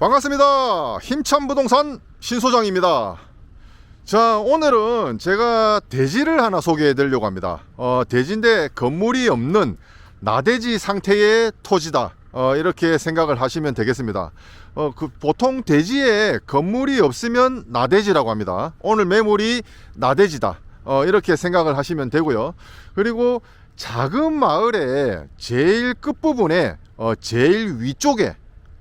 반갑습니다. 힘찬 부동산 신소장입니다. 자, 오늘은 제가 대지를 하나 소개해 드리려고 합니다. 어, 대지인데 건물이 없는 나대지 상태의 토지다. 어, 이렇게 생각을 하시면 되겠습니다. 어, 그 보통 대지에 건물이 없으면 나대지라고 합니다. 오늘 매물이 나대지다. 어, 이렇게 생각을 하시면 되고요. 그리고 작은 마을의 제일 끝부분에 어, 제일 위쪽에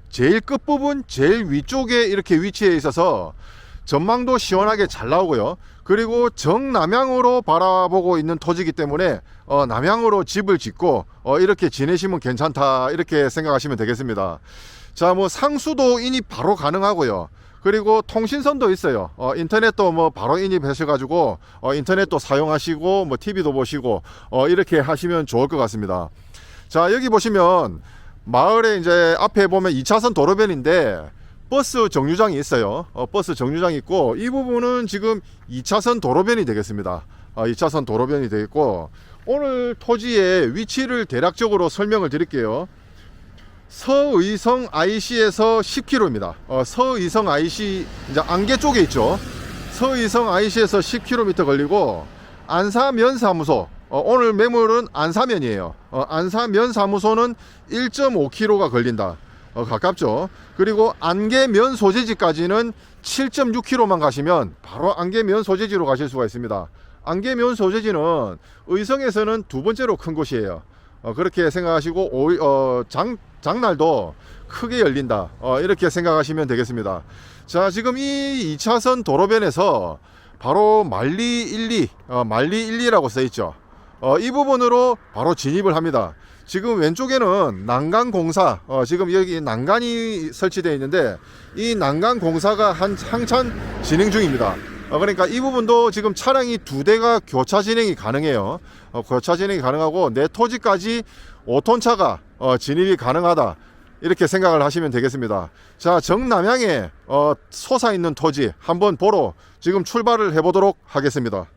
제일 끝부분 제일 위쪽에 이렇게 위치해 있어서 전망도 시원하게 잘 나오고요. 그리고 정남향으로 바라보고 있는 토지이기 때문에 어, 남향으로 집을 짓고 어, 이렇게 지내시면 괜찮다 이렇게 생각하시면 되겠습니다. 자, 뭐 상수도 인입 바로 가능하고요. 그리고 통신선도 있어요. 어, 인터넷도 뭐 바로 인입하셔가지고 어, 인터넷도 사용하시고 뭐 TV도 보시고 어, 이렇게 하시면 좋을 것 같습니다. 자, 여기 보시면 마을에 이제 앞에 보면 2차선 도로변인데 버스 정류장이 있어요. 어, 버스 정류장이 있고 이 부분은 지금 2차선 도로변이 되겠습니다. 어, 2차선 도로변이 되겠고 오늘 토지의 위치를 대략적으로 설명을 드릴게요. 서의성 IC에서 10km입니다. 어, 서의성 IC 이제 안개 쪽에 있죠. 서의성 IC에서 10km 걸리고 안사면사무소 어, 오늘 매물은 안사면이에요. 어, 안사면 사무소는 1.5km가 걸린다. 어, 가깝죠. 그리고 안개면 소재지까지는 7.6km만 가시면 바로 안개면 소재지로 가실 수가 있습니다. 안개면 소재지는 의성에서는 두 번째로 큰 곳이에요. 어, 그렇게 생각하시고 오, 어, 장, 장날도 크게 열린다. 어, 이렇게 생각하시면 되겠습니다. 자, 지금 이 2차선 도로변에서 바로 만리 1, 2, 어, 만리 1, 2라고 써 있죠. 어, 이 부분으로 바로 진입을 합니다. 지금 왼쪽에는 난간 공사, 어, 지금 여기 난간이 설치되어 있는데 이 난간 공사가 한 한참 진행 중입니다. 어, 그러니까 이 부분도 지금 차량이 두 대가 교차 진행이 가능해요. 어, 교차 진행이 가능하고 내 토지까지 5톤 차가 어, 진입이 가능하다. 이렇게 생각을 하시면 되겠습니다. 자, 정남향에 어, 솟아 있는 토지 한번 보러 지금 출발을 해보도록 하겠습니다.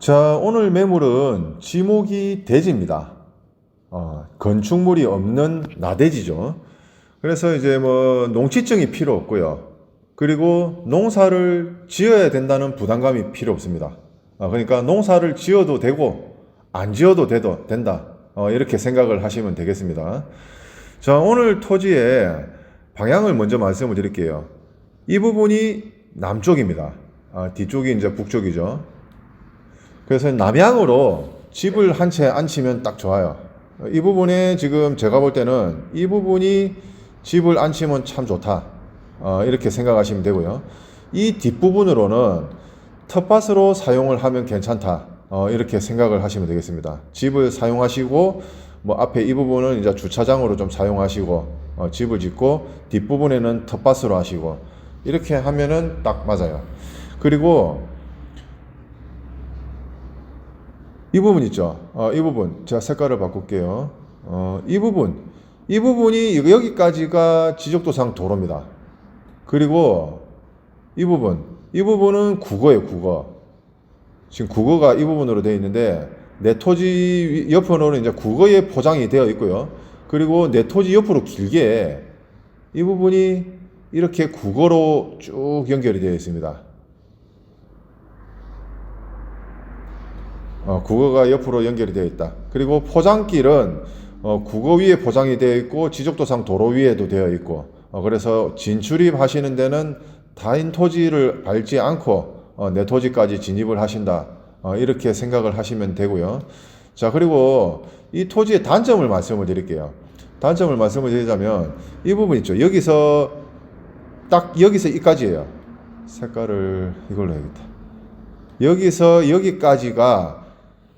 자, 오늘 매물은 지목이 대지입니다. 어, 건축물이 없는 나대지죠. 그래서 이제 뭐 농지증이 필요 없고요. 그리고 농사를 지어야 된다는 부담감이 필요 없습니다. 어, 그러니까 농사를 지어도 되고 안 지어도 돼도 된다. 어, 이렇게 생각을 하시면 되겠습니다. 자, 오늘 토지의 방향을 먼저 말씀을 드릴게요. 이 부분이 남쪽입니다. 아, 뒤쪽이 이제 북쪽이죠. 그래서 남향으로 집을 한 채 앉히면 딱 좋아요. 이 부분에 지금 제가 볼 때는 이 부분이 집을 앉히면 참 좋다. 어, 이렇게 생각하시면 되고요. 이 뒷부분으로는 텃밭으로 사용을 하면 괜찮다. 어, 이렇게 생각을 하시면 되겠습니다. 집을 사용하시고 뭐 앞에 이 부분은 이제 주차장으로 좀 사용하시고 어, 집을 짓고 뒷부분에는 텃밭으로 하시고 이렇게 하면은 딱 맞아요. 그리고 이 부분 있죠. 어, 이 부분 제가 색깔을 바꿀게요. 어, 이 부분 이 부분이 여기까지가 지적도상 도로입니다. 그리고 이 부분 이 부분은 국어예요. 국어. 지금 국어가 이 부분으로 되어 있는데 내 토지 위- 옆으로는 이제 국어에 포장이 되어 있고요. 그리고 내 토지 옆으로 길게 이 부분이 이렇게 국어로 쭉 연결이 되어 있습니다. 어, 국어가 옆으로 연결이 되어 있다. 그리고 포장길은 어, 국어 위에 포장이 되어 있고 지적도상 도로 위에도 되어 있고 어, 그래서 진출입 하시는 데는 타인 토지를 밟지 않고 어, 내 토지까지 진입을 하신다. 어, 이렇게 생각을 하시면 되고요. 자 그리고 이 토지의 단점을 말씀을 드릴게요. 단점을 말씀을 드리자면 이 부분 있죠. 여기서 딱 여기서 이까지예요. 색깔을 이걸로 해야겠다. 여기서 여기까지가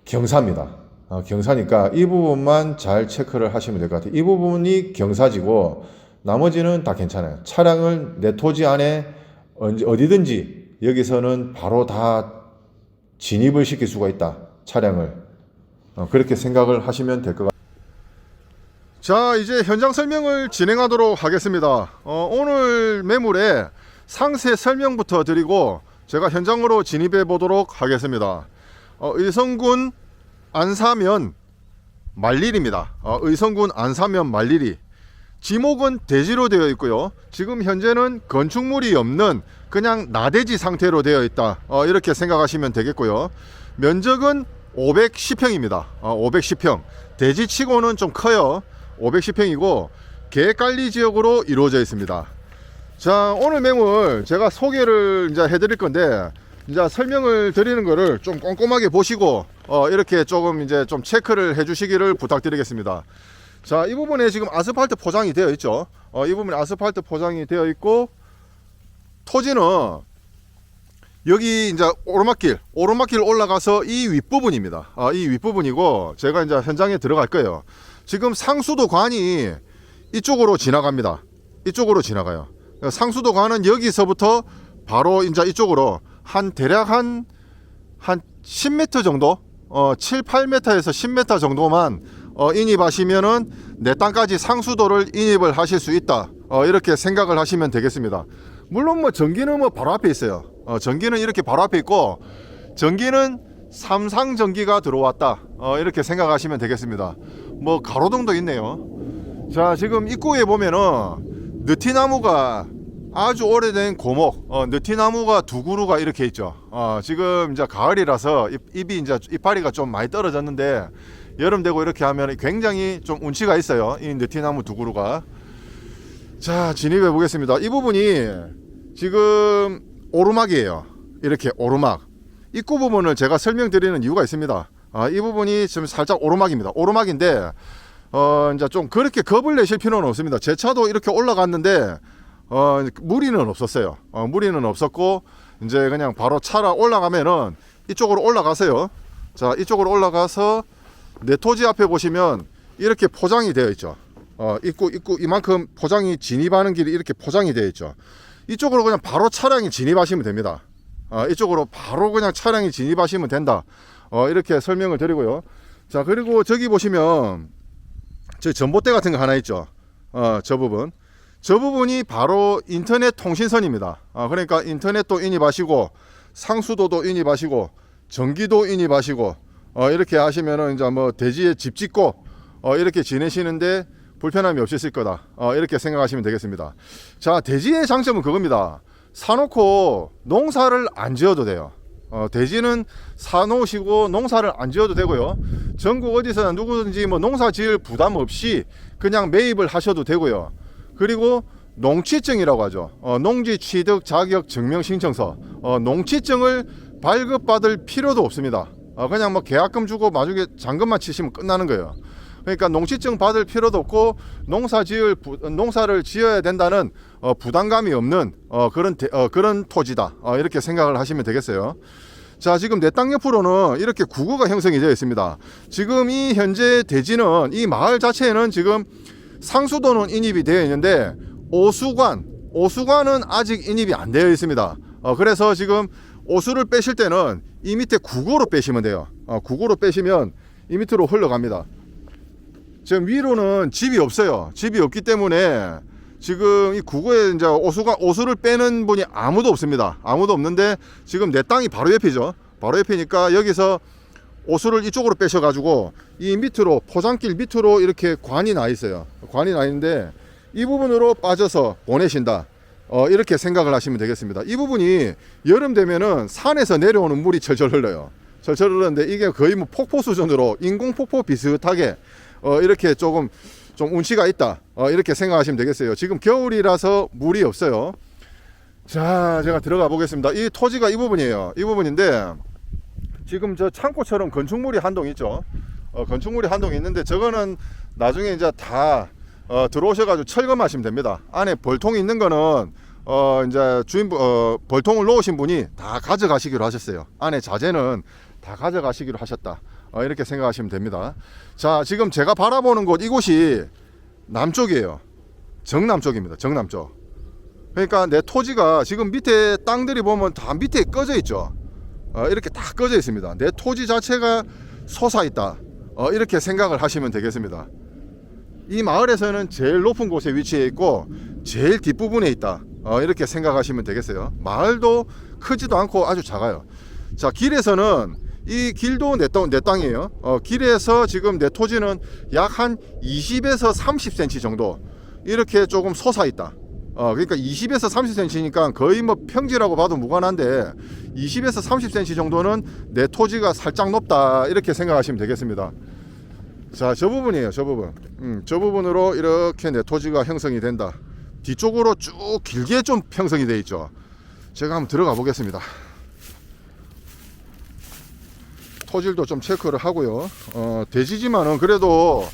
경사입니다. 어, 경사니까 이 부분만 잘 체크를 하시면 될 것 같아요. 이 부분이 경사지고 나머지는 다 괜찮아요. 차량을 내 토지 안에 어디든지 여기서는 바로 다 진입을 시킬 수가 있다. 차량을 어, 그렇게 생각을 하시면 될 것 같아요. 자 이제 현장 설명을 진행하도록 하겠습니다. 어, 오늘 매물의 상세 설명부터 드리고 제가 현장으로 진입해 보도록 하겠습니다. 어, 의성군 안 사면 말릴입니다. 어, 의성군 안 사면 말릴이 지목은 대지로 되어 있고요. 지금 현재는 건축물이 없는 그냥 나대지 상태로 되어 있다. 어, 이렇게 생각하시면 되겠고요. 면적은 510평입니다. 어, 510평. 대지치고는 좀 커요. 510평이고 계획관리 지역으로 이루어져 있습니다. 자 오늘 매물 제가 소개를 이제 해드릴 건데 이제 설명을 드리는 거를 좀 꼼꼼하게 보시고 어, 이렇게 조금 이제 좀 체크를 해주시기를 부탁드리겠습니다. 자 이 부분에 지금 아스팔트 포장이 되어 있죠. 어, 이 부분에 아스팔트 포장이 되어 있고 토지는 여기 이제 오르막길 오르막길 올라가서 이 윗부분입니다. 아, 이 윗부분이고 제가 이제 현장에 들어갈 거예요. 지금 상수도관이 이쪽으로 지나갑니다. 이쪽으로 지나가요. 상수도관은 여기서부터 바로 이제 이쪽으로 한 대략 한, 한 10m 정도, 어, 7, 8m에서 10m 정도만 어, 인입하시면은 내 땅까지 상수도를 인입을 하실 수 있다. 어, 이렇게 생각을 하시면 되겠습니다. 물론 뭐 전기는 뭐 바로 앞에 있어요. 어, 전기는 이렇게 바로 앞에 있고 전기는 삼상 전기가 들어왔다. 어, 이렇게 생각하시면 되겠습니다. 뭐 가로등도 있네요. 자 지금 입구에 보면은 느티나무가 아주 오래된 고목. 어, 느티나무가 두 그루가 이렇게 있죠. 어, 지금 이제 가을이라서 잎, 잎이 이제 이파리가 좀 많이 떨어졌는데 여름 되고 이렇게 하면 굉장히 좀 운치가 있어요. 이 느티나무 두 그루가. 자 진입해 보겠습니다. 이 부분이 지금 오르막이에요. 이렇게 오르막. 입구 부분을 제가 설명드리는 이유가 있습니다. 아, 이 부분이 지금 살짝 오르막입니다. 오르막인데 어, 이제 좀 그렇게 겁을 내실 필요는 없습니다. 제 차도 이렇게 올라갔는데, 어, 무리는 없었어요. 어, 무리는 없었고, 이제 그냥 바로 차라 올라가면은 이쪽으로 올라가세요. 자, 이쪽으로 올라가서 내 토지 앞에 보시면 이렇게 포장이 되어 있죠. 어, 입구, 입구 이만큼 포장이 진입하는 길이 이렇게 포장이 되어 있죠. 이쪽으로 그냥 바로 차량이 진입하시면 됩니다. 어, 이쪽으로 바로 그냥 차량이 진입하시면 된다. 어, 이렇게 설명을 드리고요. 자, 그리고 저기 보시면 저 전봇대 같은 거 하나 있죠. 어, 저 부분. 저 부분이 바로 인터넷 통신선입니다. 어, 그러니까 인터넷도 인입하시고 상수도도 인입하시고 전기도 인입하시고 어, 이렇게 하시면은 이제 뭐 대지에 집 짓고 어, 이렇게 지내시는데 불편함이 없으실 거다. 어, 이렇게 생각하시면 되겠습니다. 자, 대지의 장점은 그겁니다. 사놓고 농사를 안 지어도 돼요. 어, 대지는 사놓으시고 농사를 안 지어도 되고요. 전국 어디서나 누구든지 뭐 농사 지을 부담 없이 그냥 매입을 하셔도 되고요. 그리고 농취증이라고 하죠. 어, 농지 취득 자격 증명 신청서. 어, 농취증을 발급받을 필요도 없습니다. 어, 그냥 뭐 계약금 주고 마중에 잔금만 치시면 끝나는 거예요. 그러니까 농취증 받을 필요도 없고 농사 지을 부- 농사를 지어야 된다는 어, 부담감이 없는 어, 그런 대- 어, 그런 토지다. 어, 이렇게 생각을 하시면 되겠어요. 자, 지금 내 땅 옆으로는 이렇게 구구가 형성이 되어 있습니다. 지금 이 현재 대지는 이 마을 자체에는 지금 상수도는 인입이 되어 있는데 오수관, 오수관은 아직 인입이 안 되어 있습니다. 어, 그래서 지금 오수를 빼실 때는 이 밑에 구구로 빼시면 돼요. 어, 구구로 빼시면 이 밑으로 흘러갑니다. 지금 위로는 집이 없어요. 집이 없기 때문에 지금 이 구구에 이제 오수가 오수를 빼는 분이 아무도 없습니다. 아무도 없는데 지금 내 땅이 바로 옆이죠. 바로 옆이니까 여기서 오수를 이쪽으로 빼셔가지고 이 밑으로 포장길 밑으로 이렇게 관이 나 있어요. 관이 나 있는데 이 부분으로 빠져서 보내신다. 어, 이렇게 생각을 하시면 되겠습니다. 이 부분이 여름 되면은 산에서 내려오는 물이 철철 흘러요. 철철 흐르는데 이게 거의 뭐 폭포 수준으로 인공 폭포 비슷하게 어, 이렇게 조금 좀 운치가 있다. 어, 이렇게 생각하시면 되겠어요. 지금 겨울이라서 물이 없어요. 자, 제가 들어가 보겠습니다. 이 토지가 이 부분이에요. 이 부분인데 지금 저 창고처럼 건축물이 한 동 있죠. 어, 건축물이 한 동 있는데 저거는 나중에 이제 다 어, 들어오셔가지고 철거하시면 됩니다. 안에 벌통이 있는 거는 어, 이제 주인분 어, 벌통을 놓으신 분이 다 가져가시기로 하셨어요. 안에 자재는 다 가져가시기로 하셨다. 어, 이렇게 생각하시면 됩니다. 자, 지금 제가 바라보는 곳 이곳이 남쪽이에요. 정남쪽입니다. 정남쪽. 그러니까 내 토지가 지금 밑에 땅들이 보면 다 밑에 꺼져 있죠. 어, 이렇게 다 꺼져 있습니다. 내 토지 자체가 솟아 있다. 어, 이렇게 생각을 하시면 되겠습니다. 이 마을에서는 제일 높은 곳에 위치해 있고 제일 뒷부분에 있다. 어, 이렇게 생각하시면 되겠어요. 마을도 크지도 않고 아주 작아요. 자, 길에서는 이 길도 내, 땅, 내 땅이에요. 어, 길에서 지금 내 토지는 약 한 20에서 30cm 정도 이렇게 조금 솟아 있다. 어, 그러니까 20에서 30cm니까 거의 뭐 평지라고 봐도 무관한데 20에서 30cm 정도는 내 토지가 살짝 높다 이렇게 생각하시면 되겠습니다. 자, 저 부분이에요. 저 부분. 음, 저 부분으로 이렇게 내 토지가 형성이 된다. 뒤쪽으로 쭉 길게 좀 형성이 돼 있죠. 제가 한번 들어가 보겠습니다. 토질도 좀 체크를 하고요. 어, 대지지만은 그래도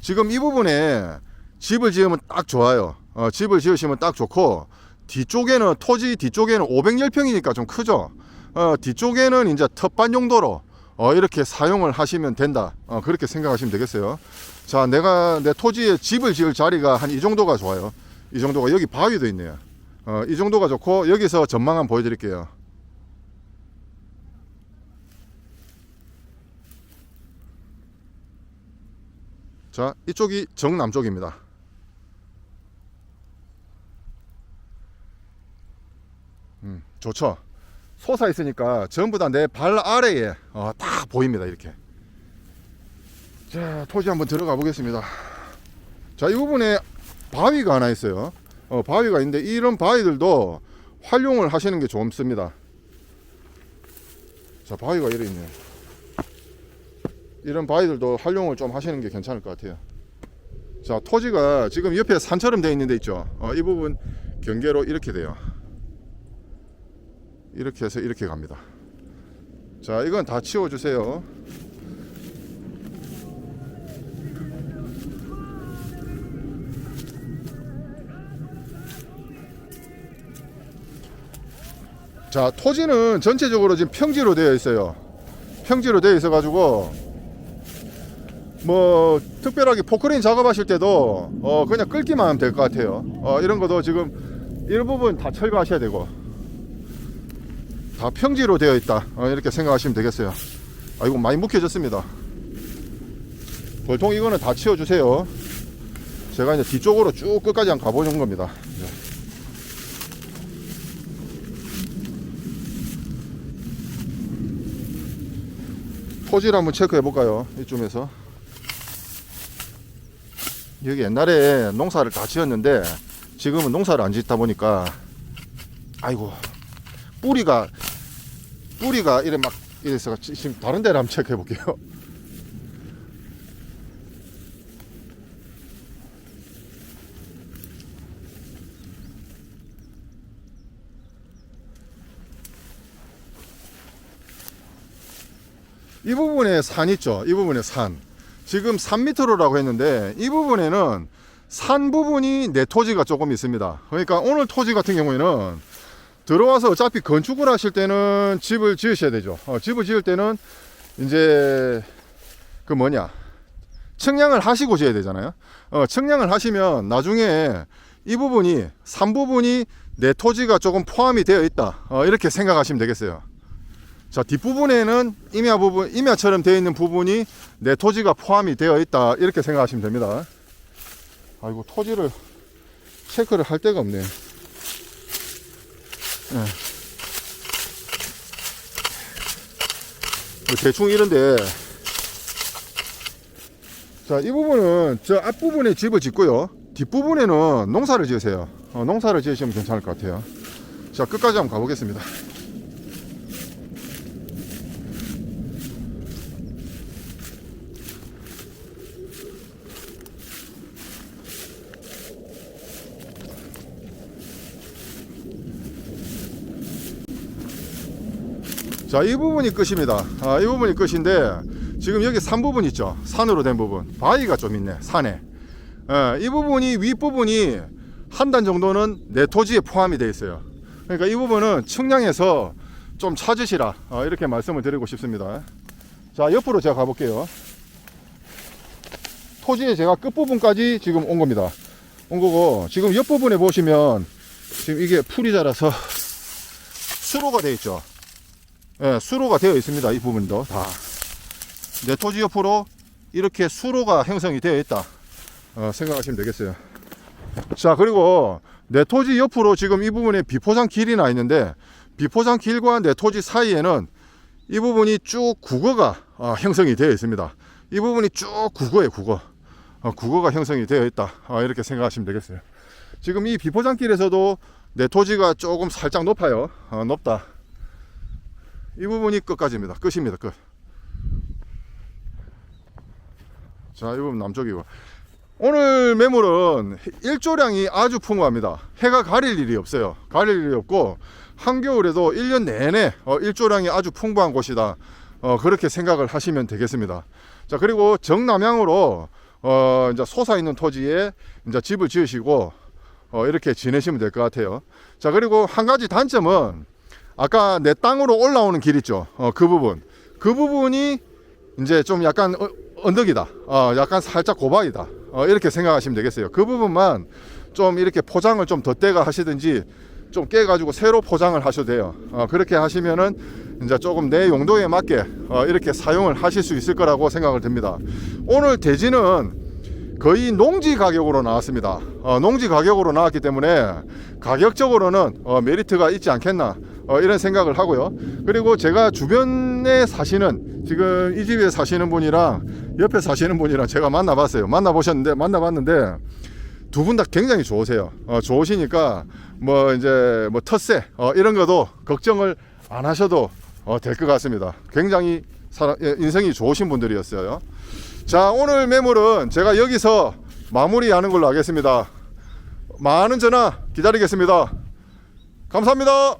지금 이 부분에 집을 지으면 딱 좋아요. 어, 집을 지으시면 딱 좋고 뒤쪽에는 토지 뒤쪽에는 510평이니까 좀 크죠. 어, 뒤쪽에는 이제 텃밭 용도로 어, 이렇게 사용을 하시면 된다. 어, 그렇게 생각하시면 되겠어요. 자, 내가 내 토지에 집을 지을 자리가 한 이 정도가 좋아요. 이 정도가 여기 바위도 있네요. 어, 이 정도가 좋고 여기서 전망 한번 보여드릴게요. 자, 이쪽이 정남쪽입니다. 음, 좋죠. 솟아 있으니까 전부 다 내 발 아래에 어, 딱 보입니다. 이렇게. 자, 토지 한번 들어가 보겠습니다. 자, 이 부분에 바위가 하나 있어요. 어, 바위가 있는데 이런 바위들도 활용을 하시는 게 좋습니다. 자, 바위가 이래 있네요. 이런 바위들도 활용을 좀 하시는 게 괜찮을 것 같아요. 자, 토지가 지금 옆에 산처럼 되어 있는 데 있죠. 어, 이 부분 경계로 이렇게 돼요. 이렇게 해서 이렇게 갑니다. 자, 이건 다 치워 주세요. 자, 토지는 전체적으로 지금 평지로 되어 있어요. 평지로 되어 있어 가지고 뭐 특별하게 포크레인 작업하실 때도 어 그냥 끌기만 하면 될 것 같아요. 어 이런 것도 지금 일부분 다 철거하셔야 되고 다 평지로 되어 있다. 어, 이렇게 생각하시면 되겠어요. 아 이거 많이 묵혀졌습니다. 볼통 이거는 다 치워주세요. 제가 이제 뒤쪽으로 쭉 끝까지 한번 가보는 겁니다. 네. 토지를 한번 체크해 볼까요? 이쯤에서. 여기 옛날에 농사를 다 지었는데 지금은 농사를 안 짓다 보니까 아이고 뿌리가 뿌리가 이래 막 이래서 지금 다른 데를 한번 체크해 볼게요. 이 부분에 산 있죠. 이 부분에 산. 지금 3m라고 했는데 이 부분에는 산 부분이 내 토지가 조금 있습니다. 그러니까 오늘 토지 같은 경우에는 들어와서 어차피 건축을 하실 때는 집을 지으셔야 되죠. 어, 집을 지을 때는 이제 그 뭐냐 측량을 하시고 지어야 되잖아요. 어, 측량을 하시면 나중에 이 부분이 산 부분이 내 토지가 조금 포함이 되어 있다. 어, 이렇게 생각하시면 되겠어요. 자 뒷부분에는 임야 부분 임야처럼 되어 있는 부분이 내 토지가 포함이 되어 있다 이렇게 생각하시면 됩니다 아이고 토지를 체크를 할 데가 없네 예. 뭐 대충 이런데. 자 이 부분은 저 앞부분에 집을 짓고요. 뒷부분에는 농사를 지으세요. 어, 농사를 지으시면 괜찮을 것 같아요. 자 끝까지 한번 가보겠습니다 자, 이 부분이 끝입니다. 아, 이 부분이 끝인데 지금 여기 산 부분 있죠. 산으로 된 부분. 바위가 좀 있네. 산에. 예, 이 부분이 윗 부분이 한 단 정도는 내 토지에 포함이 되어 있어요. 그러니까 이 부분은 측량해서 좀 찾으시라. 어, 이렇게 말씀을 드리고 싶습니다. 자, 옆으로 제가 가볼게요. 토지의 제가 끝부분까지 지금 온 겁니다. 온 거고 지금 옆부분에 보시면 지금 이게 풀이 자라서 수로가 되어 있죠. 예, 수로가 되어 있습니다. 이 부분도 다. 내 토지 옆으로 이렇게 수로가 형성이 되어 있다. 어, 생각하시면 되겠어요. 자, 그리고 내 토지 옆으로 지금 이 부분에 비포장 길이 나 있는데 비포장 길과 내 토지 사이에는 이 부분이 쭉 국어가 어, 형성이 되어 있습니다. 이 부분이 쭉 국어예요, 국어. 어, 국어가 형성이 되어 있다. 어, 이렇게 생각하시면 되겠어요. 지금 이 비포장 길에서도 내 토지가 조금 살짝 높아요. 어, 높다. 이 부분이 끝까지입니다. 끝입니다. 끝. 자, 이 부분 남쪽이고. 오늘 매물은 일조량이 아주 풍부합니다. 해가 가릴 일이 없어요. 가릴 일이 없고 한겨울에도 1년 내내 어, 일조량이 아주 풍부한 곳이다. 어, 그렇게 생각을 하시면 되겠습니다. 자, 그리고 정남향으로 어, 이제 솟아 있는 토지에 이제 집을 지으시고 어, 이렇게 지내시면 될 것 같아요. 자, 그리고 한 가지 단점은 아까 내 땅으로 올라오는 길 있죠. 어, 그 부분. 그 부분이 이제 좀 약간 어, 언덕이다. 어, 약간 살짝 고박이다. 어, 이렇게 생각하시면 되겠어요. 그 부분만 좀 이렇게 포장을 좀 덧대가 하시든지 좀 깨가지고 새로 포장을 하셔도 돼요. 어, 그렇게 하시면은 이제 조금 내 용도에 맞게 어, 이렇게 사용을 하실 수 있을 거라고 생각을 듭니다. 오늘 대지는 거의 농지 가격으로 나왔습니다. 어, 농지 가격으로 나왔기 때문에 가격적으로는 어, 메리트가 있지 않겠나 어, 이런 생각을 하고요. 그리고 제가 주변에 사시는 지금 이 집에 사시는 분이랑 옆에 사시는 분이랑 제가 만나봤어요. 만나보셨는데 만나봤는데 두 분 다 굉장히 좋으세요. 어, 좋으시니까 뭐 이제 뭐 텃세 어, 이런 것도 걱정을 안 하셔도 어, 될 것 같습니다. 굉장히 사람, 예, 인성이 좋으신 분들이었어요. 자 오늘 매물은 제가 여기서 마무리하는 걸로 하겠습니다. 많은 전화 기다리겠습니다. 감사합니다.